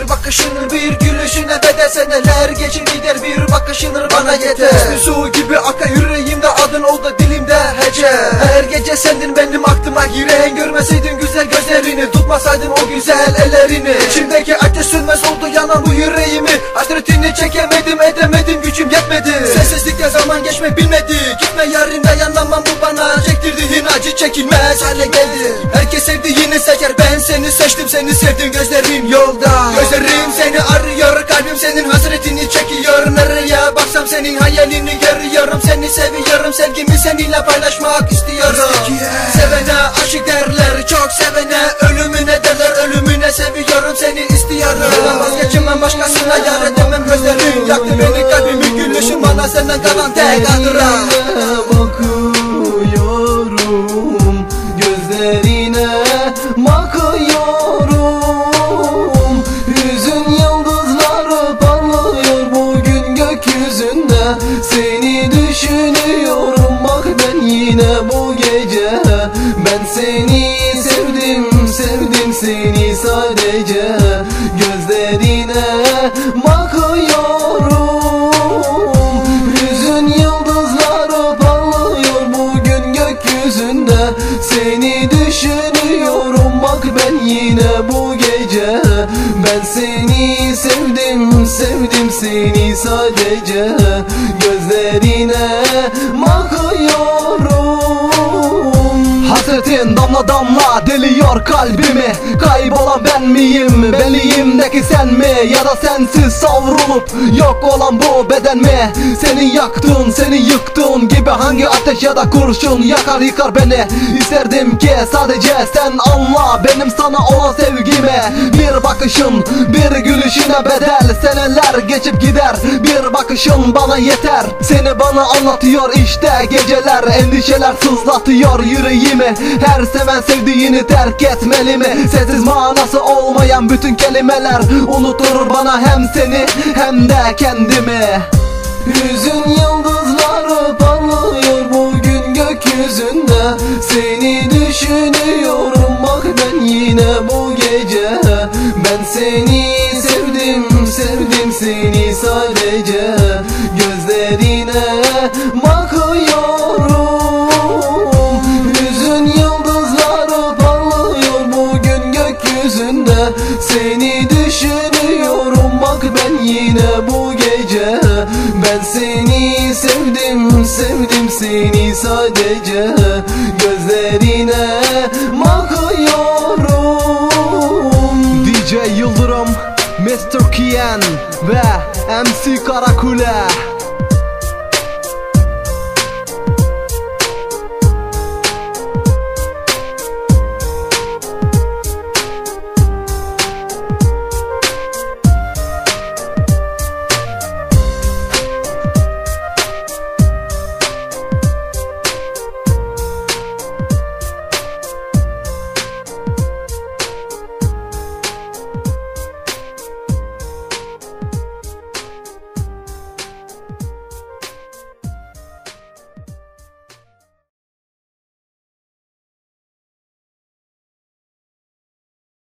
Bir bakışınır bir gülüşüne bedel seneler geçip gider Bir bakışınır bana yeter. Bir su gibi akar yüreğimde adın oldu dilimde hece Her gece sendin benim aklıma giren Görmeseydin güzel gözlerini Tutmasaydın o güzel ellerini. İçimdeki ateş sönmez oldu yanan bu yüreğimi. Hasretini çekemedim edemedim gücüm yetmedi. Sessizlikte zaman geçmek bilmedi Gitme yarın dayanamam bu bana Çektirdiğin acı çekilmez hale geldi. Herkes sevdiğini seçer ben seni seçtim seni sevdim gözlerim yolda senin hayalini görüyorum. Seni seviyorum sevgimi seninle paylaşmak istiyorum. Sevene aşık derler çok sevene ölümüne derler? Ölümüne seviyorum seni istiyorum. Ben vazgeçemem başkasına yar edemem gözlerin Yaktı beni kalbimi gülüşün bana senden kalan tek hatıra yine bu gece. Ben seni sevdim sevdim seni sadece. Gözlerine bakıyorum. Hüzün yıldızları parlıyor bugün gökyüzünde. Seni düşünüyorum bak ben yine bu gece. Ben seni sevdim sevdim seni sadece Hasretin damla damla deliyor kalbimi Kaybolan ben miyim Benliğimdeki sen mi? Ya da sensiz savrulup yok olan bu beden mi? Seni yaktın seni yıktın gibi Hangi ateş ya da kurşun yakar yıkar beni? İsterdim ki sadece sen anla Benim sana olan sevgimi. Bir bakışın bir gülüşüne bedel. Seneler geçip gider Bir bakışın bana yeter. Seni bana anlatıyor işte geceler Endişeler sızlatıyor yüreğimi. Her seven sevdiğini terk etmeli mi? Sessiz manası olmayan bütün kelimeler Unutur bana hem seni hem de kendimi. Hüzün yıldızları parlıyor bugün gökyüzünde. Seni düşünüyorum bak ben yine bu gece. Ben seni sevdim sevdim seni sadece Seni düşünüyorum bak ben yine bu gece. Ben seni sevdim sevdim seni sadece. Gözlerine bakıyorum. DJ Yıldırım Mr. Kian ve MC Karakule